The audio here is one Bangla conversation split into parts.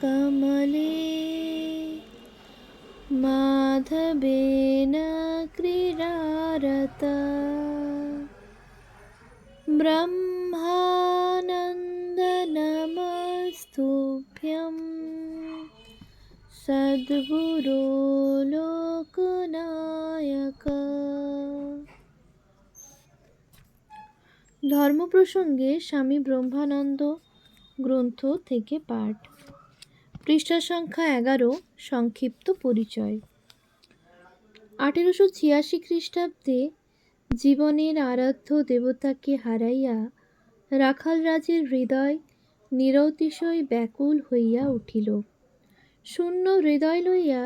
कमले माधवेन क्रीडारता ब्रह्मानन्दनमस्तुभ्यं सद्गुरो লোকনায়ক ধর্ম প্রসঙ্গে স্বামী ব্রহ্মানন্দ গ্রন্থ থেকে পাঠ পৃষ্ঠা সংখ্যা এগারো, সংক্ষিপ্ত পরিচয়। আঠেরোশো ছিয়াশি খ্রিস্টাব্দে জীবনের আরাধ্য দেবতাকে হারাইয়া রাখাল রাজের হৃদয় নিরতিশয় ব্যাকুল হইয়া উঠিল। শূন্য হৃদয় লইয়া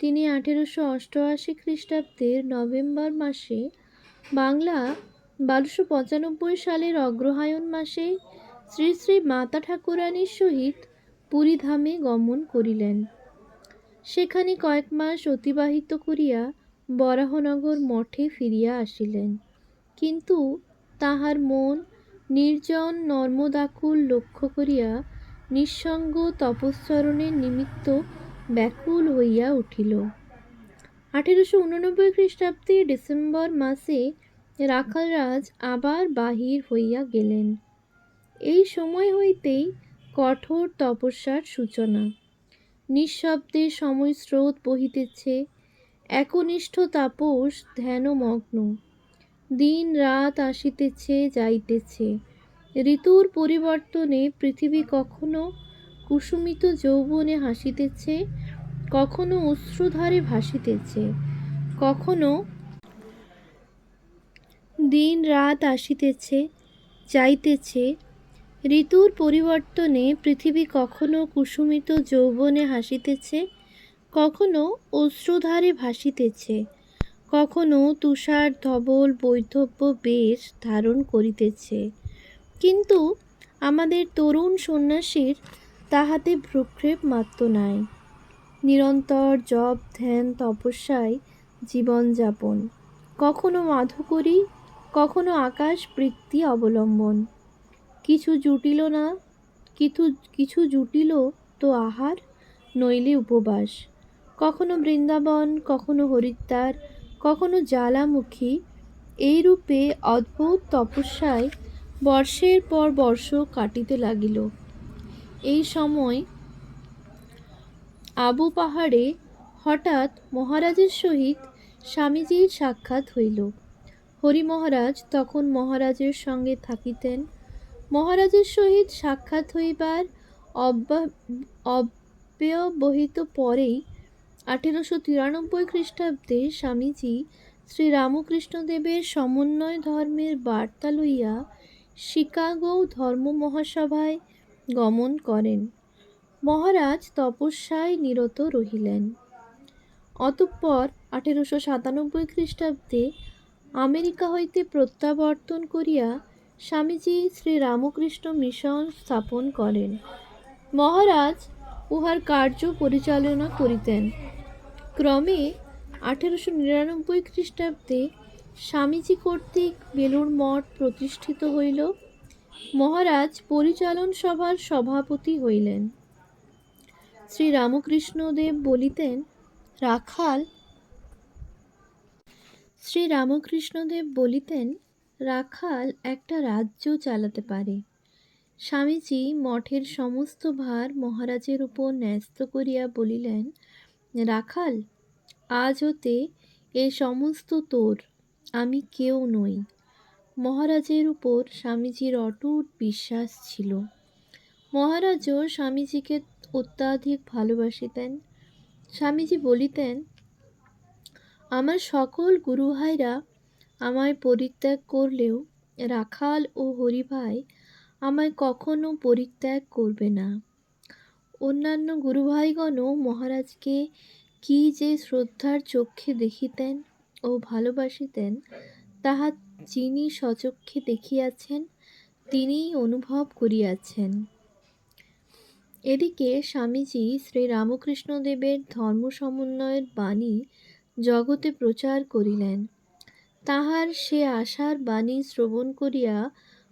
তিনি আঠেরোশো অষ্টআশি খ্রিস্টাব্দের নভেম্বর মাসে বাংলা বারোশো পঁচানব্বই সালের অগ্রহায়ণ মাসে শ্রী শ্রী মাতা ঠাকুরানীর সহিত পুরীধামে গমন করিলেন। সেখানে কয়েক মাস অতিবাহিত করিয়া বরাহনগর মঠে ফিরিয়া আসিলেন। কিন্তু তাহার মন নির্জন নর্মদাকুল লক্ষ্য করিয়া নিঃসঙ্গ তপশ্চরণের নিমিত্ত ব্যাকুল হইয়া উঠিল। আঠেরোশো উননব্বই খ্রিস্টাব্দে ডিসেম্বর মাসে রাখালরাজ আবার বাহির হইয়া গেলেন। এই সময় হইতেই কঠোর তপস্যার সূচনা। নিঃশব্দে সময় স্রোত বহিতেছে, একনিষ্ঠ তাপস ধ্যানমগ্ন। দিন রাত আসিতেছে, যাইতেছে। ঋতুর পরিবর্তনে পৃথিবী কখনো কুসুমিত যৌবনে হাসিতেছে, কখনো অশ্রুধারে ভাসিতেছে, কখনো দিন রাত আসিতেছে, যাইতেছে ঋতুর পরিবর্তনে পৃথিবী কখনো কুসুমিত যৌবনে হাসিতেছে কখনো অশ্রুধারে ভাসিতেছে, কখনো তুষার ধবল বৈধব্য বেশ ধারণ করিতেছে। কিন্তু আমাদের তরুণ সন্ন্যাসীর তাহাতে ভ্রুক্ষেপ মাত্র নাই। নিরন্তর জপ, ধ্যান, তপস্যায় জীবনযাপন কখনো মাধুকরী, কখনো আকাশ বৃত্তি অবলম্বন। কিছু জুটিল না, কিছু কিছু জুটিল তো আহার, নইলে উপবাস। কখনো বৃন্দাবন, কখনো হরিদ্বার, কখনো জ্বালামুখী, এইরূপে অদ্ভুত তপস্যায় বর্ষের পর বর্ষ কাটিতে লাগিল। এই সময় আবু পাহাড়ে হঠাৎ মহারাজের সহিত স্বামীজির সাক্ষাৎ হইল। হরি মহারাজ তখন মহারাজের সঙ্গে থাকিতেন। মহারাজের সহিত সাক্ষাৎ হইবার অব্যবহিত পরেই আঠেরোশো তিরানব্বই খ্রিস্টাব্দে স্বামীজি শ্রী রামকৃষ্ণদেবের সমন্বয় ধর্মের বার্তা লইয়া শিকাগো ধর্ম মহাসভায় গমন করেন। মহারাজ তপস্যায় নিরত রহিলেন। অতঃপর আঠেরোশো সাতানব্বই খ্রিস্টাব্দে আমেরিকা হইতে প্রত্যাবর্তন করিয়া স্বামীজি শ্রী রামকৃষ্ণ মিশন স্থাপন করেন। মহারাজ উহার কার্য পরিচালনা করিতেন। ক্রমে আঠেরোশো নিরানব্বই খ্রিস্টাব্দে স্বামীজি কর্তৃক বেলুর মঠ প্রতিষ্ঠিত হইল। মহারাজ পরিচালন সভার সভাপতি হইলেন। শ্রী রামকৃষ্ণদেব বলিতেন, রাখাল। শ্রী রামকৃষ্ণদেব বলিতেন রাখাল একটা রাজ্য চালাতে পারে। স্বামীজি মঠের সমস্ত ভার মহারাজের উপর ন্যস্ত করিয়া বলিলেন, রাখাল, আজ হতে এ সমস্ত তোর, আমি কেউ নই। মহারাজের উপর স্বামীজির অটুট বিশ্বাস ছিল। মহারাজও স্বামীজিকে অত্যাধিক ভালোবাসিতেন। স্বামীজি বলিতেন, আমার সকল গুরুভাইরা আমায় পরিত্যাগ করলেও রাখাল ও হরিভাই আমায় কখনো পরিত্যাগ করবে না। অন্যান্য গুরুভাইগণও মহারাজকে কি যে শ্রদ্ধার চক্ষে দেখিতেন ও ভালোবাসিতেন, তাহা যিনি সচক্ষে দেখিয়াছেন, তিনিই অনুভব করিয়াছেন। এদিকে স্বামীজি শ্রী রামকৃষ্ণদেবের ধর্ম সমন্বয়ের বাণী জগতে প্রচার করিলেন। তাহার সে আশার বাণী শ্রবণ করিয়া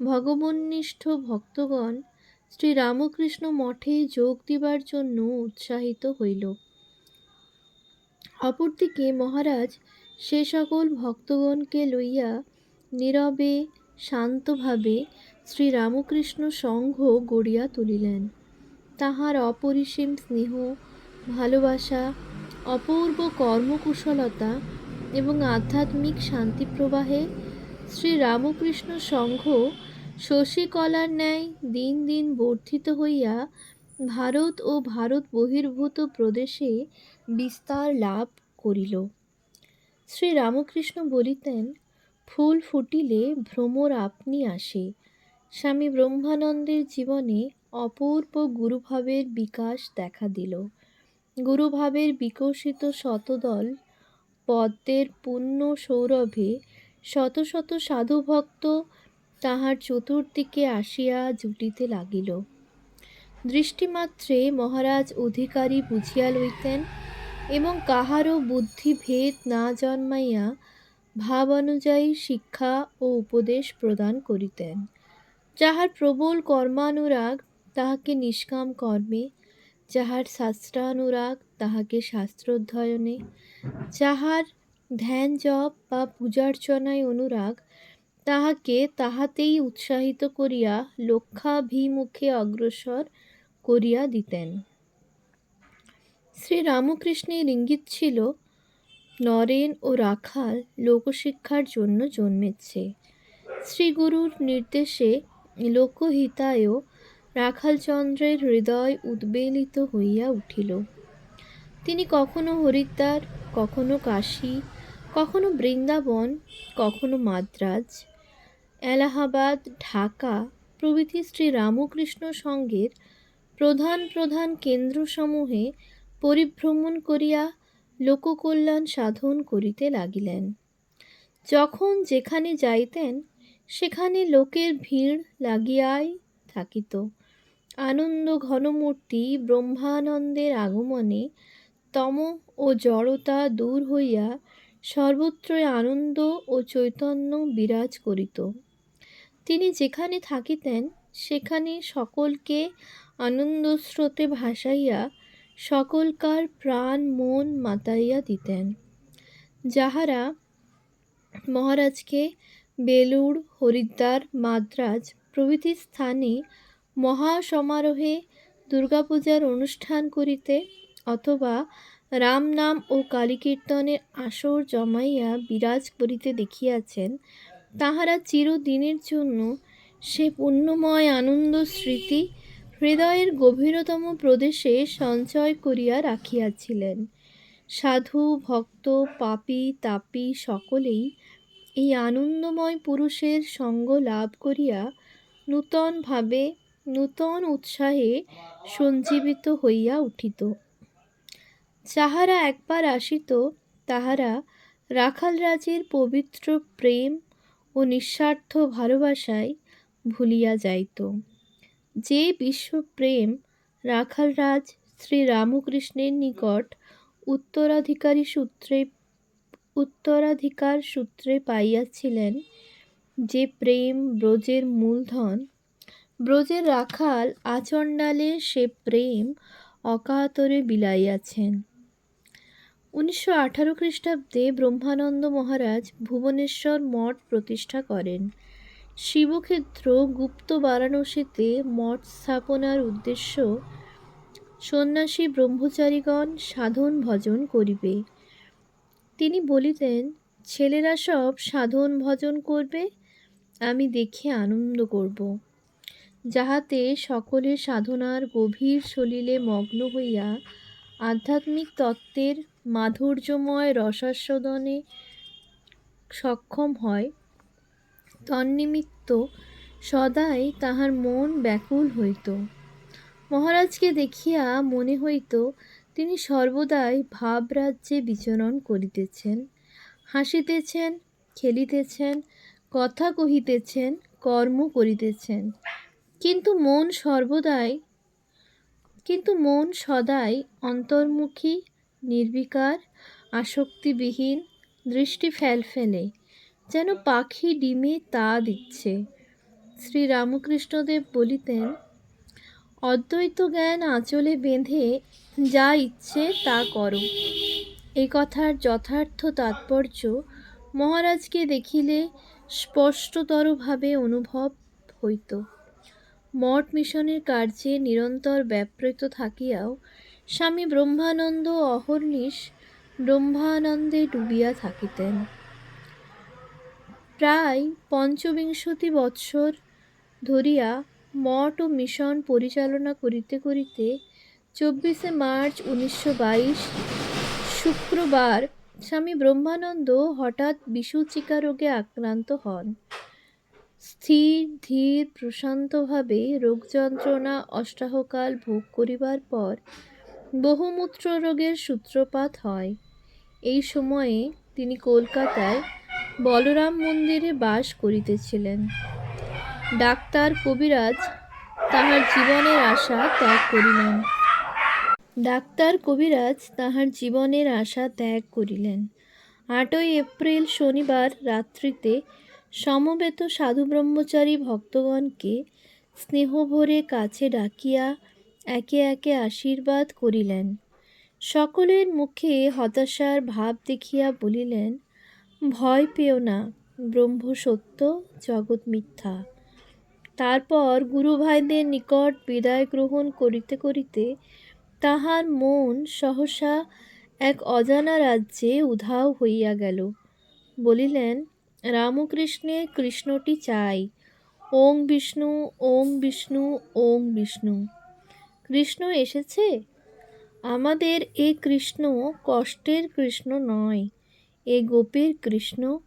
ভগবন্নিষ্ঠ ভক্তগণ শ্রীরামকৃষ্ণ মঠে যোগ দিবার জন্য উৎসাহিত হইল। অপরদিকে মহারাজ সে সকল ভক্তগণকে লইয়া নীরবে, শান্তভাবে শ্রীরামকৃষ্ণ সংঘ গড়িয়া তুলিলেন। তাহার অপরিসীম স্নেহ, ভালোবাসা, অপূর্ব কর্মকুশলতা এবং আধ্যাত্মিক শান্তি প্রবাহে শ্রী রামকৃষ্ণ সংঘ শশীকলার ন্যায় দিন দিন বর্ধিত হইয়া ভারত ও ভারত বহির্ভূত প্রদেশে বিস্তার লাভ করিল। শ্রীরামকৃষ্ণ বলিতেন, ফুল ফুটিলে ভ্রমর আপনি আসে। স্বামী ব্রহ্মানন্দের জীবনে অপূর্ব গুরুভাবের বিকাশ দেখা দিল। গুরুভাবের বিকশিত শতদল পদ্মের পুণ্য সৌরভে শত শত সাধুভক্ত তাহার চতুর্দিকে আসিয়া জুটিতে লাগিল। দৃষ্টিমাত্রে মহারাজ অধিকারী বুঝিয়া লইতেন এবং কাহারও বুদ্ধিভেদ না জন্মাইয়া ভাব অনুযায়ী শিক্ষা ও উপদেশ প্রদান করিতেন। যাহার প্রবল কর্মানুরাগ তাহাকে নিষ্কাম কর্মে যাহার শাস্ত্রানুরাগ তাহাকে শাস্ত্রোধ্যয়নে যাহার ধ্যান জপ বা পূজার্চনায় অনুরাগ, তাহাকে তাহাতেই উৎসাহিত করিয়া লক্ষ্যাভিমুখে অগ্রসর করিয়া দিতেন। শ্রী রামকৃষ্ণের ইঙ্গিত ছিল, নরেন ও রাখাল লোকশিক্ষার জন্য জন্মেছে। শ্রীগুরুর নির্দেশে লোকহিতায় রাখালচন্দ্রের হৃদয় উদ্বেলিত হইয়া উঠিল। তিনি কখনো হরিদ্বার, কখনো কাশী, কখনো বৃন্দাবন, কখনো মাদ্রাজ, এলাহাবাদ, ঢাকা প্রভৃতি শ্রী রামকৃষ্ণ সঙ্গের প্রধান প্রধান কেন্দ্রসমূহে পরিভ্রমণ করিয়া লোককল্যাণ সাধন করিতে লাগিলেন। যখন যেখানে যাইতেন, সেখানে লোকের ভিড় লাগিয়াই থাকিত। আনন্দ ঘনমূর্তি ব্রহ্মানন্দের আগমনে তম ও জড়তা দূর হইয়া সর্বত্রই আনন্দ ও চৈতন্য বিরাজ করিত। তিনি যেখানে থাকিতেন, সেখানে সকলকে আনন্দস্রোতে ভাসাইয়া সকলকার প্রাণ, মন মাতাইয়া দিতেন। যাহারা মহারাজকে বেলুড়, হরিদ্বার, মাদ্রাজ প্রভৃতি স্থানে মহাসমারোহে দুর্গাপূজার অনুষ্ঠান করিতে অথবা রাম নাম ও কালীকীর্তনের আসর জমাইয়া বিরাজ করিতে দেখিয়াছেন, তাহারা চিরদিনের জন্য সে পুণ্যময় আনন্দ স্মৃতি হৃদয়ের গভীরতম প্রদেশে সঞ্চয় করিয়া রাখিয়াছিলেন। সাধু, ভক্ত, পাপী, তাপী সকলেই এই আনন্দময় পুরুষের সঙ্গ লাভ করিয়া নূতনভাবে নূতন উৎসাহে সঞ্জীবিত হইয়া উঠিত। যাহারা একবার আসিত, তাহারা রাখাল রাজের পবিত্র প্রেম ও নিঃস্বার্থ ভালোবাসায় ভুলিয়া যাইত। যে বিশ্বপ্রেম রাখাল রাজ শ্রী রামকৃষ্ণের নিকট উত্তরাধিকারী সূত্রে, উত্তরাধিকার সূত্রে পাইয়াছিলেন, যে প্রেম ব্রজের মূলধন ব্রজের রাখাল আচণ্ডালে সে প্রেম অকাতরে বিলাইয়াছেন। উনিশশো আঠারো খ্রিস্টাব্দে ব্রহ্মানন্দ মহারাজ ভুবনেশ্বর মঠ প্রতিষ্ঠা করেন। শিবক্ষেত্র গুপ্ত বারাণসীতে মঠ স্থাপনার উদ্দেশ্য সন্ন্যাসী ব্রহ্মচারীগণ সাধন ভজন করিবে। তিনি বলিতেন, ছেলেরা সব সাধন ভজন করবে, আমি দেখে আনন্দ করব। যাহাতে সকলে সাধনার গভীর সলিলে মগ্ন হইয়া আধ্যাত্মিক তত্ত্বের মাধুর্যময় রসাস্বাদনে সক্ষম হয়, তন্নিমিত্ত সদাই তাহার মন ব্যাকুল হইত। মহারাজকে দেখিয়া মনে হইত, তিনি সর্বদাই ভাবরাজ্যে বিচরণ করিতেছেন, হাসিতেছেন, খেলিতেছেন, কথা কহিতেছেন, কর্ম করিতেছেন। কিন্তু মন সর্বদাই, কিন্তু মন সদাই অন্তর্মুখী, নির্বিকার, আসক্তিবিহীন, দৃষ্টি ফেলফেলে, যেন পাখি ডিমে তা দিচ্ছে। শ্রী রামকৃষ্ণদেব বলিতেন, অদ্বৈত জ্ঞান আঁচলে বেঁধে যা ইচ্ছে তা করো। এই কথার যথার্থ তাৎপর্য মহারাজকে দেখিলে স্পষ্টতরভাবে অনুভব হইত। মঠ মিশনের কার্যে নিরন্তর ব্যাপৃত থাকিয়াও স্বামী ব্রহ্মানন্দ অহর্নিশ ব্রহ্মানন্দে ডুবিয়া থাকিতেন। প্রায় পঞ্চবিংশতি বৎসর ধরিয়া মঠ ও মিশন পরিচালনা করিতে করিতে চব্বিশে মার্চ উনিশশো বাইশ শুক্রবার স্বামী ব্রহ্মানন্দ হঠাৎ বিসূচিকা রোগে আক্রান্ত হন। স্থির, ধীর, প্রশান্তভাবে রোগ যন্ত্রণা অষ্টাহকাল ভোগ করিবার পর বহুমূত্র রোগের সূত্রপাত হয়। এই সময়ে তিনি কলকাতায় বলরাম মন্দিরে বাস করিতেছিলেন। ডাক্তার কবিরাজ তাহার জীবনের আশা ত্যাগ করিলেন। ডাক্তার কবিরাজ তাহার জীবনের আশা ত্যাগ করিলেন। আটই এপ্রিল শনিবার রাত্রিতে সমবেত সাধু ব্রহ্মচারী ভক্তগণকে স্নেহভরে কাছে ডাকিয়া একে একে আশীর্বাদ করিলেন। সকলের মুখে হতাশার ভাব দেখিয়া বলিলেন, ভয় পেও না, ব্রহ্ম সত্য, জগৎ মিথ্যা তারপর গুরু ভাইদের নিকট বিদায় গ্রহণ করিতে করিতে তাহার মন সহসা এক অজানা রাজ্যে উধাও হইয়া গেল। বলিলেন রামকৃষ্ণে কৃষ্ণটি চাই। ওং বিষ্ণু ওং বিষ্ণু ওং বিষ্ণু। কৃষ্ণ এসেছে? আমাদের এ কৃষ্ণ কষ্টের কৃষ্ণ নয়, এ গোপীর কৃষ্ণ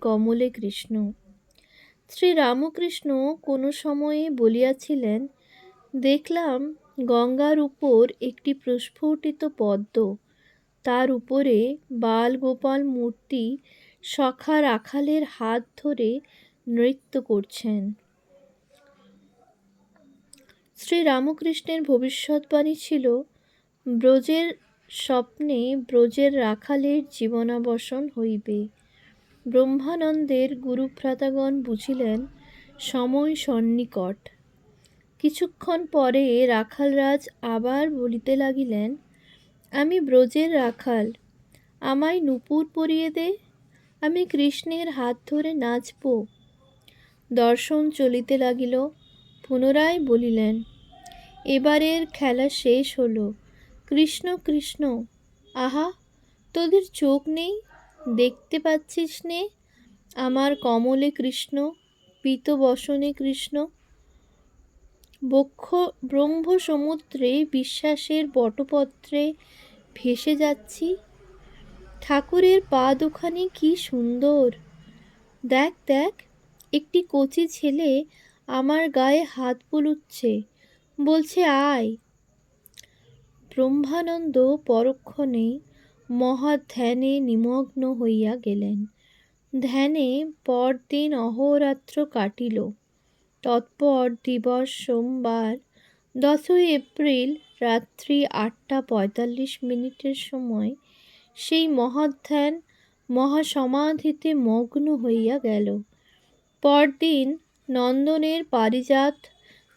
কমলে কৃষ্ণ। শ্রী রামকৃষ্ণ কোনো সময়ে বলিয়াছিলেন, দেখলাম গঙ্গার উপর একটি প্রস্ফুটিত পদ্ম, তার উপরে বাল গোপাল মূর্তি সখা রাখালের হাত ধরে নৃত্য করছেন। শ্রী রামকৃষ্ণের ভবিষ্যৎবাণী ছিল, ব্রজের স্বপ্নে ব্রজের রাখালের জীবনাবসন হইবে। ব্রহ্মানন্দের গুরুভ্রাতাগণ বুঝিলেন, সময় সন্নিকট। কিছুক্ষণ পরে রাখালরাজ আবার বলিতে লাগিলেন, আমি ব্রজের রাখাল, আমায় নুপুর পরিয়ে দে আমি কৃষ্ণের হাত ধরে নাচব। দর্শন চলিতে লাগিল, পুনরায় বলিলেন, এবারের খেলা শেষ হলো। কৃষ্ণ কৃষ্ণ, আহা, তোদের চোখ নেই? দেখতে পাচ্ছিস নে? আমার কমলে কৃষ্ণ, পিত বসনে কৃষ্ণ। বক্ষ ব্রহ্ম সমুদ্রে বিশ্বাসের বটপত্রে ভেসে যাচ্ছি। ঠাকুরের পা দুখানি কি সুন্দর। দেখ দেখ, একটি কচি ছেলে আমার গায়ে হাত বুলুচ্ছে, বলছে, আয়। ব্রহ্মানন্দ পরক্ষণে মহাধ্যানে নিমগ্ন হইয়া গেলেন। ধ্যানে পরদিন অহোরাত্র কাটিল। তৎপর দিবস সোমবার, দশই এপ্রিল, রাত্রি আটটা পঁয়তাল্লিশ মিনিটের সময় সেই মহাধ্যান মহাসমাধিতে মগ্ন হইয়া গেল। পরদিন নন্দনের পারিজাত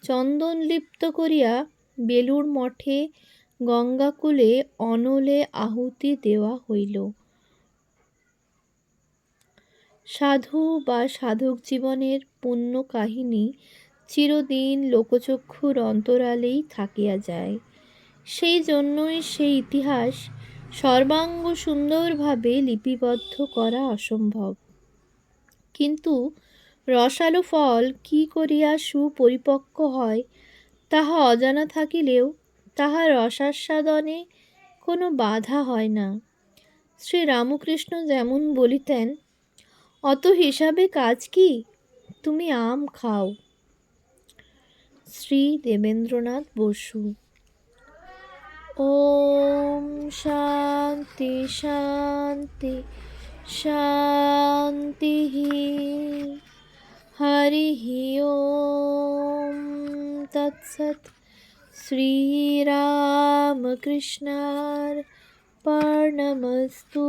চন্দন লিপ্ত করিয়া বেলুর মঠে গঙ্গাকুলে অনলে আহুতি দেওয়া হইল। সাধু বা সাধক জীবনের পুণ্য কাহিনী চিরদিন লোকচক্ষুর অন্তরালেই থাকিয়া যায়। সেই জন্যই সেই ইতিহাস সর্বাঙ্গ সুন্দরভাবে লিপিবদ্ধ করা অসম্ভব। কিন্তু রসালো ফল কি করিয়া সুপরিপক্ক হয়, তাহা অজানা থাকিলেও তাহা রসাস্বাদনে কোনো বাধা হয় না। শ্রী রামকৃষ্ণ যেমন বলিতেন, অত হিসাবে কাজ কি? তুমি আম খাও। শ্রী দেবেন্দ্রনাথ বসু ওম শান্তি শান্তি শান্তি হরি ওম তৎসৎ শ্রীরামকৃষ্ণার পর্ণমস্তু